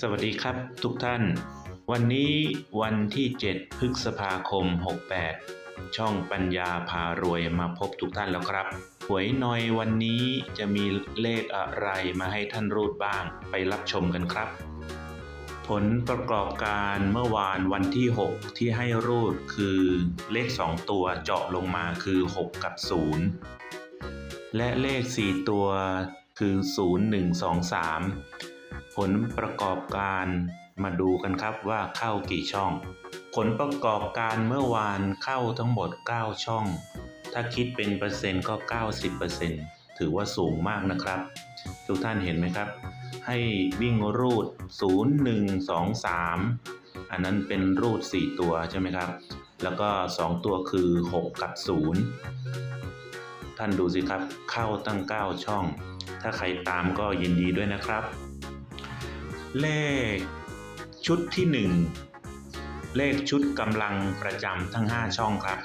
สวัสดีครับทุกท่าน วันนี้วันที่ 7 พฤษภาคม 68 ช่องปัญญาพารวยมาพบทุกท่านแล้วครับ หวยหน่อยวันนี้จะมีเลขอะไรมาให้ท่านรูดบ้างไปรับชมกันครับ ผลประกอบการเมื่อวานวันที่ 6 ที่ให้รูดคือเลข 2 ตัวเจาะลงมาคือ 6 กับ 0 และเลข 4 ตัวคือ 0 1 2 3 ผลประกอบการมาดูกันครับว่าเข้ากี่ช่อง ผลประกอบการเมื่อวานเข้าทั้งหมด 9 ช่อง ถ้าคิดเป็นเปอร์เซ็นต์ก็ 90%ถือว่าสูงมากนะครับ ทุกท่านเห็นไหมครับ ให้วิ่งรูด 0 1 2 3 อันนั้นเป็นรูด 4 ตัวใช่ไหมครับ แล้วก็ 2 ตัวคือ 6 กับ 0 ท่านดูสิครับเข้าตั้ง 9 ช่อง ถ้าใครตามก็ยินดีด้วยนะครับ เลขชุดที่ 1 เลขชุดกำลังประจำทั้ง 5 ช่องครับ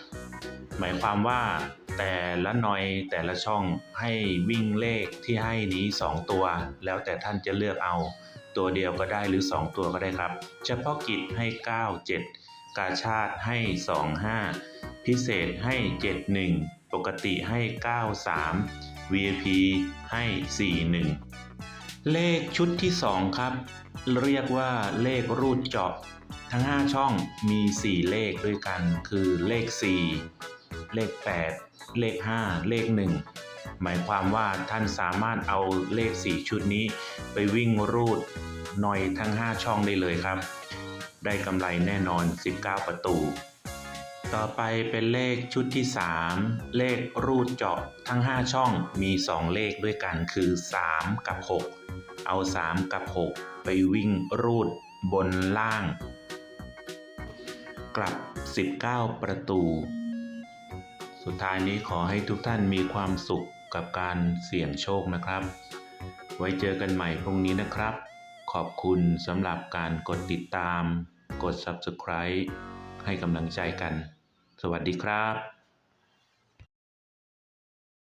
หมายความว่าแต่ละหน่อยแต่ละช่องให้วิ่งเลขที่ให้นี้ 2 ตัว แล้วแต่ท่านจะเลือกเอา ตัวเดียวก็ได้หรือ 2 ตัวก็ได้ครับ เฉพาะกิจให้ 9 7 กาชาติให้ 2 5 พิเศษให้ 7 1 ปกติให้ 9 3 VIP ให้ 4 1 เลขชุดที่ 2 ครับ เรียกว่าเลขรูดเจาะ ทั้ง 5 ช่องมี 4 เลขด้วยกัน คือเลข 4 เลข 8 เลข 5 เลข 1 หมายความว่าท่านสามารถเอาเลข 4 ชุดนี้ ไปวิ่งรูดหน่อยทั้ง 5 ช่องได้เลยครับ ได้กำไรแน่นอน 19 ประตู ต่อไปเป็นเลขชุดที่ 3 เลขรูดเจาะทั้ง 5 ช่องมี 2 เลขด้วยกันคือ 3 กับ 6 เอา 3 กับ 6 ไปวิ่งรูดบนล่าง กลับ 19 ประตู สุดท้ายนี้ขอให้ทุกท่านมีความสุขกับการเสี่ยงโชคนะครับ ไว้เจอกันใหม่พรุ่งนี้นะครับ ขอบคุณสำหรับการกดติดตาม กด Subscribe ให้กำลังใจกัน สวัสดีครับ